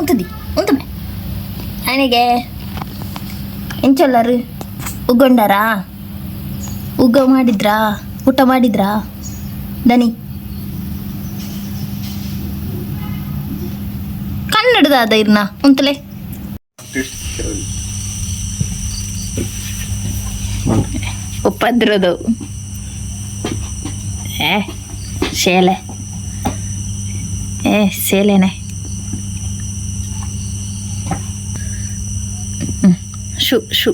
ఉంటుంది ఉంటుందా ఆయనగే ಏನು ಚೊಲ್ಲರು ಉಗ್ಗೊಂಡಾರಾ ಉಗ್ಗ ಮಾಡಿದ್ರಾ? ಊಟ ಮಾಡಿದ್ರಾ? ದನಿ. ಕನ್ನಡದ ಅದ ಇರ್ನ, ಉಂತಲೆ. ಉಪದ್ರದವು ಏ, ಶೇಲೆ. ಏ ಸೇಲೆನೆ ಶು ಶು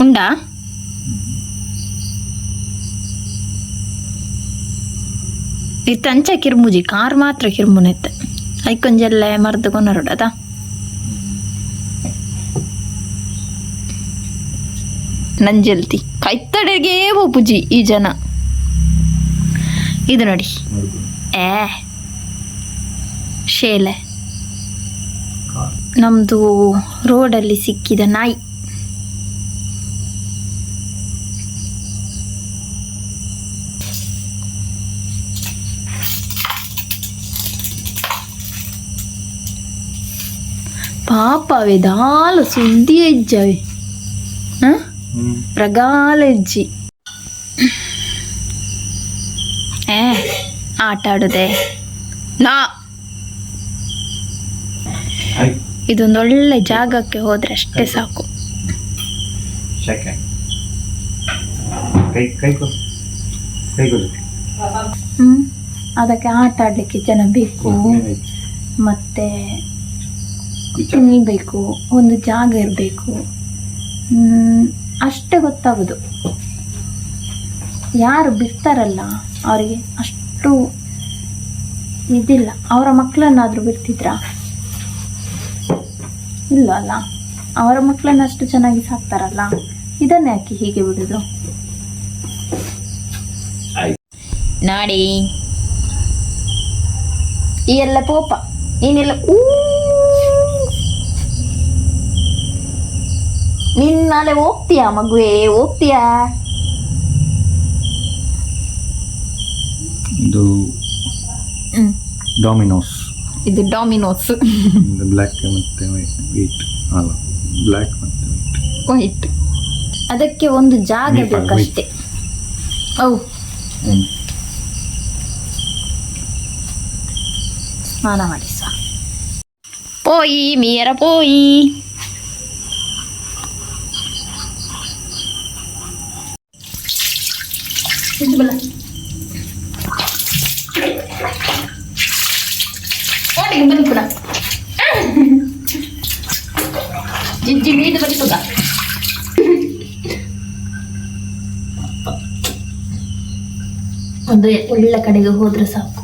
ಉಂಡಾ ಇತ್ತು ಅಂಚ ಕಿರ್ಮುಜಿ ಕಾರ್ ಮಾತ್ರ ಕಿರ್ಮುನೆತ್ತೆ ಐಕೊಂಜೆಲ್ಲ ಮರ್ದು ನಂಜಲ್ತಿ. ಕೈತಡೆಗೆ ಪೂಜಿ ಈ ಜನ. ಇದು ನೋಡಿ. ಏ. ಶೇಲೆ. ನಮ್ದು ರೋಡಲ್ಲಿ ಸಿಕ್ಕಿದ ನಾಯಿ. ಪಾಪವೇ ದಾಲು ಸುದ್ದಿ ಹೆಜ್ಜವೆ ಹ ಪ್ರಗಾಲ ಹೆಜ್ಜಿ ಏ ಆಟ ಆಡದೆ. ನಾ. ಇದೊಂದೊಳ್ಳೆ ಜಾಗಕ್ಕೆ ಹೋದ್ರೆ ಅಷ್ಟೇ ಸಾಕು. ಶಕೆ. ಕೈ ಕೈ ಕೊ ಕೈ ಕೊಡು. ಹ್ಮ್ ಅದಕ್ಕೆ ಆಟ ಆಡ್ಲಿಕ್ಕೆ ಜನ ಬೇಕು. ಮತ್ತೆ ತಿನ್ನಬೇಕು ಒಂದು ಜಾಗ ಇರಬೇಕು. ಅಷ್ಟೇ ಗೊತ್ತಾಗೋದು ಯಾರು ಬಿಡ್ತಾರಲ್ಲ ಅವರಿಗೆ ಅಷ್ಟು ಇದಿಲ್ಲ. ಅವರ ಮಕ್ಕಳನ್ನಾದರೂ ಬಿಡ್ತಿದ್ರಾ? ಇಲ್ಲ ಅಲ್ಲ. ಅವರ ಮಕ್ಕಳನ್ನ ಅಷ್ಟು ಚೆನ್ನಾಗಿ ಸಾಕ್ತಾರಲ್ಲ. ಇದನ್ನೇ ಯಾಕೆ ಹೀಗೆ ಬಿಡೋದು? ನಾಡಿ. ಈ ಎಲ್ಲ ಪೋಪ ನೀನೆಲ್ಲ ಊ ನೀನ್ ನಾಳೆ ಹೋಗ್ತೀಯಾ ಮಗುವೆ ಹೋಗ್ತೀಯಾ ಇದು ಡಾಮಿನೋಸ್ ಇದು ಡಾಮಿನೋಸ್ ಬ್ಲ್ಯಾಕ್ ಮತ್ತೆ ವೈಟ್ ಅಲ್ಲ ಬ್ಲ್ಯಾಕ್ ಮತ್ತೆ ವೈಟ್ ಅದಕ್ಕೆ ಒಂದು ಜಾಗ ಬೇಕಷ್ಟೇ. ಓ. ಸ್ನಾನ ಮಾಡಿ ಸಾ. ಪೋಯಿ ಮೀಯರ ಪೋಯಿ. ಇದು ಬಲ. ಓಡಿಗೆ ಬನ್ನಿ ಕೂಡ ಜಿಜ್ಜಿ ಮೀದು ಬರ್ತದ ಒಂದು ಒಳ್ಳೆ ಕಡೆಗೆ ಹೋದ್ರೆ ಸಾಕು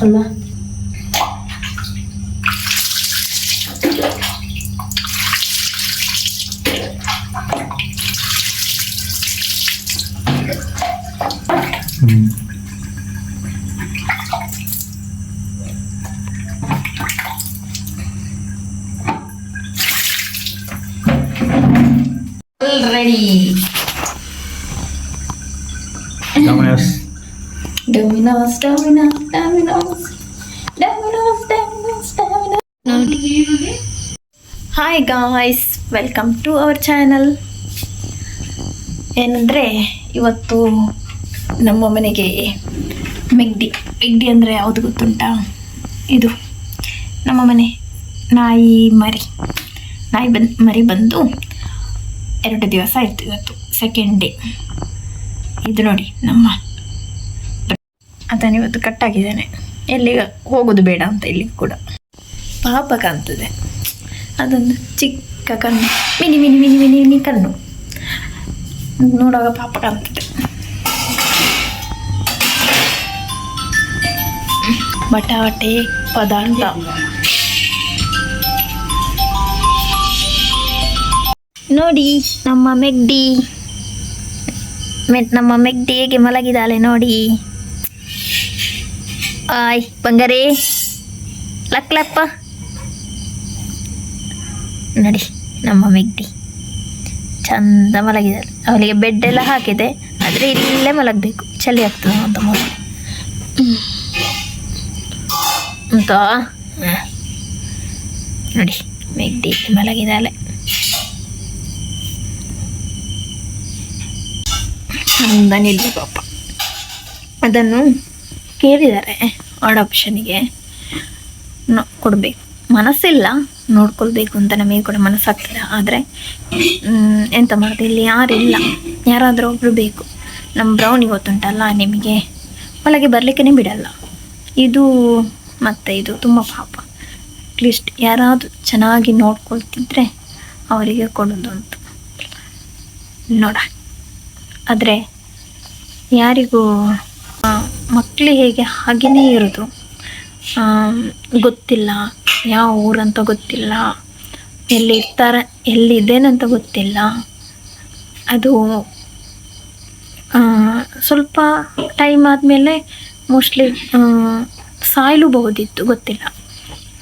ಅಲ್ವಾ ready Dominoes. Dominoes, Dominoes, Dominoes, Dominoes, Dominoes, Dominoes. Hi guys welcome to our channel ಏನಂದರೆ ಇವತ್ತು ನಮ್ಮ ಮನೆಗೆ ಮೆಗ್ಡಿ ಮೆಗ್ಡಿ ಅಂದರೆ ಯಾವುದು ಗೊತ್ತುಂಟಾ? ಇದು ನಮ್ಮ ಮನೆ ನಾಯಿ ಮರಿ. ನಾಯಿ ಬಂದು ಮರಿ ಬಂದು ಎರಡು ದಿವಸ ಆಯಿತು ಇವತ್ತು ಸೆಕೆಂಡ್ ಡೇ ಇದು ನೋಡಿ ನಮ್ಮ ಅದನ್ನು ಇವತ್ತು ಕಟ್ಟಾಗಿದ್ದಾನೆ ಎಲ್ಲಿಗ ಹೋಗೋದು ಬೇಡ ಅಂತ ಇಲ್ಲಿ ಕೂಡ. ಪಾಪ ಕಾಣ್ತದೆ. ಅದೊಂದು ಚಿಕ್ಕ ಕಣ್ಣು. Mini mini mini mini mini ಕಣ್ಣು. ನೋಡುವಾಗ ಪಾಪ ಕಾಣ್ತದೆ. ಬಟಾಟೆ ಪದಾರ್ಥ. ನೋಡಿ, ನಮ್ಮ ಮೆಗ್ಡಿ. ನಮ್ಮ ಮೆಗ್ಡಿ ಹೇಗೆ ಮಲಗಿದಾಳೆ ನೋಡಿ. ಆಯ್, ಬಂಗಾರೇ. ಲಕ್ಲಪ್ಪ ನೋಡಿ, ನಮ್ಮ ಮೆಗ್ಡಿ. ಚಂದ ಮಲಗಿದ್ದಾರೆ ಅವಳಿಗೆ ಬೆಡ್ ಎಲ್ಲ ಹಾಕಿದೆ. ಆದರೆ ಇಲ್ಲೇ ಮಲಗಬೇಕು. ಚಳಿ ಆಗ್ತದೆ ಅಂತ ಮೊದಲು ಅಂತ. ನೋಡಿ, ಮೆಗ್ಡಿ ಮಲಗಿದ್ದಾಳೆ ಚಂದ ನಿಲ್ಲಿ ಪಾಪ. ಅದನ್ನು ಕೇಳಿದ್ದಾರೆ ಅಡಾಪ್ಷನ್ಗೆ ಕೊಡಬೇಕು. ಮನಸ್ಸಿಲ್ಲ ನೋಡ್ಕೊಳ್ಬೇಕು ಅಂತ ನಮಗೆ ಕೂಡ ಮನಸ್ಸಾಗ್ತಿಲ್ಲ ಆದರೆ ಎಂತ ಮಾಡೋದು? ಇಲ್ಲಿ ಯಾರಿಲ್ಲ ಯಾರಾದರೂ ಒಬ್ಬರು ಬೇಕು. ನಮ್ಮ ಬ್ರೌನಿ ಗೊತ್ತುಂಟಲ್ಲ, ನಿಮಗೆ. ಒಳಗೆ ಬರಲಿಕ್ಕೆ ಬಿಡಲ್ಲ. ಇದು ಮತ್ತು ಇದು ತುಂಬ ಪಾಪ. ಅಟ್ಲೀಸ್ಟ್ ಯಾರಾದರೂ ಚೆನ್ನಾಗಿ ನೋಡ್ಕೊಳ್ತಿದ್ರೆ ಅವರಿಗೆ ಕೊಡೋದು ಅಂತ. ನೋಡ ಆದರೆ ಯಾರಿಗೂ ಮಕ್ಕಳು ಹೇಗೆ ಹಾಗೆಯೇ ಇರೋದು. ಗೊತ್ತಿಲ್ಲ. ಯಾವ ಊರಂತ ಗೊತ್ತಿಲ್ಲ. ಎಲ್ಲಿ ಇರ್ತಾರೆ ಎಲ್ಲಿದ್ದೇನಂತ ಗೊತ್ತಿಲ್ಲ. ಅದು ಸ್ವಲ್ಪ ಟೈಮ್ ಆದಮೇಲೆ ಮೋಸ್ಟ್ಲಿ ಸಾಯಲೂಬಹುದಿತ್ತು, ಗೊತ್ತಿಲ್ಲ.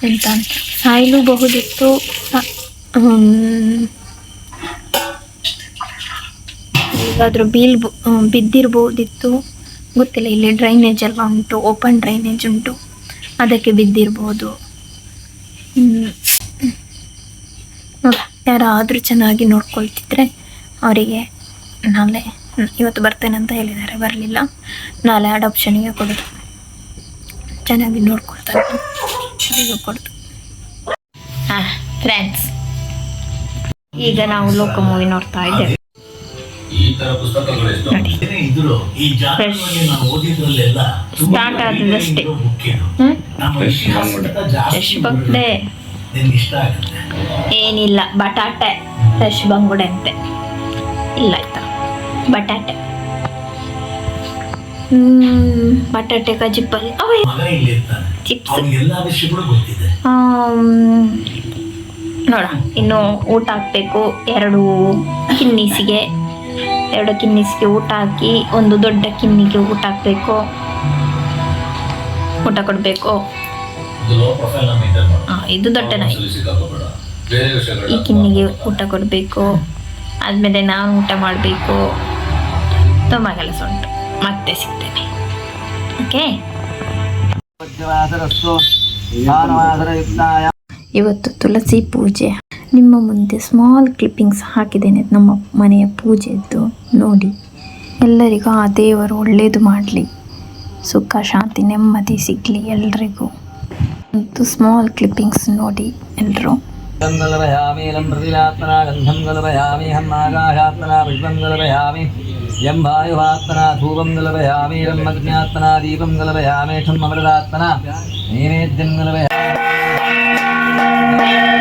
ಎಂತ ಅಂತ. ಸಾಯಲೂಬಹುದಿತ್ತು ಹೇಗಾದರೂ ಬೀಳ್ ಬಿದ್ದಿರ್ಬೋದಿತ್ತು? ಗೊತ್ತಿಲ್ಲ, ಇಲ್ಲಿ ಡ್ರೈನೇಜ್ ಎಲ್ಲ ಉಂಟು ಓಪನ್ ಡ್ರೈನೇಜ್ ಉಂಟು. ಅದಕ್ಕೆ ಬಿದ್ದಿರ್ಬೋದು. ಯಾರಾದರೂ ಚೆನ್ನಾಗಿ ನೋಡ್ಕೊಳ್ತಿದ್ರೆ ಅವರಿಗೆ ನಾಳೆ ಇವತ್ತು ಬರ್ತೇನೆ ಅಂತ ಹೇಳಿದ್ದಾರೆ, ಬರಲಿಲ್ಲ. ನಾಳೆ ಅಡಾಪ್ಷನಿಗೆ ಕೊಡೋದು. ಚೆನ್ನಾಗಿ ನೋಡ್ಕೊಳ್ತಾರೆ. ಕೊಡೋದು. ಹಾಂ ಫ್ರೆಂಡ್ಸ್ ಈಗ ನಾವು ಲೋಕ ಮೂವಿ ನೋಡ್ತಾ ಇದ್ದೇವೆ. ತರ ಪುಸ್ತಕಗಳು ಎಷ್ಟೋ ನೋಡಿ ಏನೇ ಇದ್ರು ಈ ಜಾತಕದಲ್ಲಿ ನಾನು ಓದಿದ್ರಲ್ಲೆಲ್ಲ ತುಂಬಾ Start ಆದದಷ್ಟೇ. ಇರೋ ಮುಖ್ಯ. ಇದು. ಹ್ಞೂ ನಮ್ಮ ಇತಿಹಾಸಕ್ಕಿಂತ ಜಾಸ್ತಿ ನಿನ್ಗೆ ಇಷ್ಟ ಆಗುತ್ತೆ. ಏನಿಲ್ಲ ಬಟಾಟೆ. ಫ್ರೆಶ್ ಬಂಗುಡೆ ಅಂತೆ. ಇಲ್ಲ ಆಯ್ತಾ? ಬಟಾಟೆ. ಹ್ಮ್ ಬಟಾಟೆ ಕಜಿಪಲ್ಲಿ ಪಲ್ಯ ಚಿಪ್ಸ್ ನೋಡ ಇನ್ನು ಊಟ ಹಾಕ್ಬೇಕು. ಎರಡು ಕಿನ್ನಿಸಿಗೆ. ಎರಡು ಕಿನ್ನಿಸ್ಗೆ ಊಟ ಹಾಕಿ ಒಂದು ದೊಡ್ಡ ಕಿನ್ನಿಗೆ ಊಟ ಹಾಕಬೇಕು. ಊಟ ಕೊಡಬೇಕು. ಇದು ಲೋ ಪ್ರೊಫೈಲ್ ಮೇಂಟೈನ್ ಮಾಡು ಇದು ದೊಡ್ಡ ನಾಯಿ. ಬೇರೆ ಈ ಕಿನ್ನಿಗೆ ಊಟ ಕೊಡಬೇಕು. ಆದಮೇಲೆ ನಾನು ಊಟ ಮಾಡಬೇಕು. ತುಂಬ ಕೆಲಸ ಉಂಟು. ಮತ್ತೆ ಸಿಗ್ತೇನೆ. ಓಕೆ ಇವತ್ತು ತುಳಸಿ ಪೂಜೆ. ನಿಮ್ಮ ಮುಂದೆ ಸ್ಮಾಲ್ ಕ್ಲಿಪ್ಪಿಂಗ್ಸ್ ಹಾಕಿದ್ದೇನೆ ನಮ್ಮ ಮನೆಯ ಪೂಜೆದ್ದು ನೋಡಿ. ಎಲ್ಲರಿಗೂ ಆ ದೇವರು ಒಳ್ಳೆಯದು ಮಾಡಲಿ. ಸುಖ, ಶಾಂತಿ, ನೆಮ್ಮದಿ ಸಿಗಲಿ ಎಲ್ರಿಗೂ. ಮತ್ತು ಸ್ಮಾಲ್ ಕ್ಲಿಪ್ಪಿಂಗ್ಸ್ ನೋಡಿ ಎಲ್ಲರೂ ಗಂಗಲವಯಾಮಿ ಲಂಬ್ರತಿಲಾತ್ಮನ ಗಂಧಂ ಗಲವಯಾಮಿ ಹನ್ನಾಗಾಶಾತ್ಮನ ಪುಷ್ಪಂ ಗಲವಯಾಮಿ ಧೂಪಂ ಗಲವಯಾಮಿ ಲಂಬಗ್ನಾತ್ಮನ ದೀಪಂ ಗಲವಯಾಮಿ ಠಂ ಅಮೃತಾತ್ಮನ ನೈವೇದ್ಯಂ ಗಲವಯಾಮಿ Thank.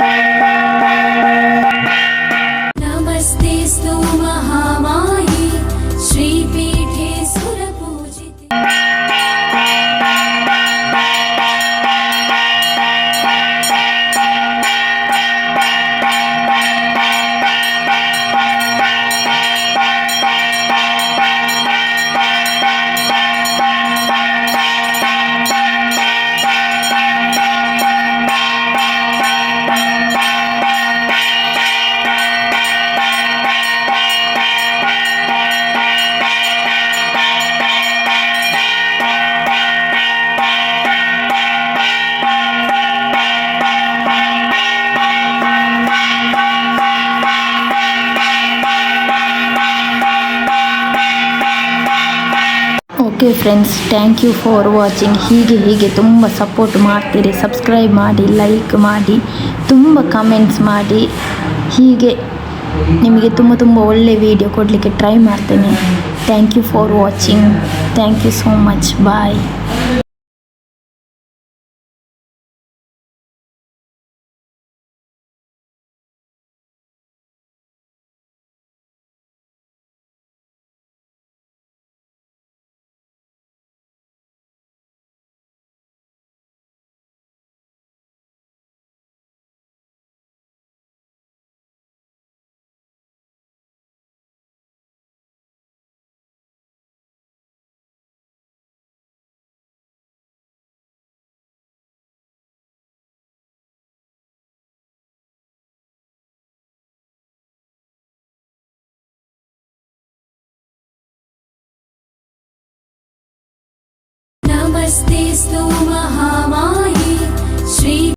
Okay friends thank you for watching ಹೀಗೆ ಹೀಗೆ ತುಂಬ ಸಪೋರ್ಟ್ ಮಾಡ್ತೀರಿ. ಸಬ್ಸ್ಕ್ರೈಬ್ ಮಾಡಿ ಲೈಕ್ ಮಾಡಿ, ತುಂಬ ಕಮೆಂಟ್ಸ್ ಮಾಡಿ. ಹೀಗೆ ನಿಮಗೆ ತುಂಬ ತುಂಬ ಒಳ್ಳೆ ವಿಡಿಯೋ ಕೊಡಲಿಕ್ಕೆ ಟ್ರೈ ಮಾಡ್ತೇನೆ. Thank you for watching thank you so much bye स्वस्तिस्तु महा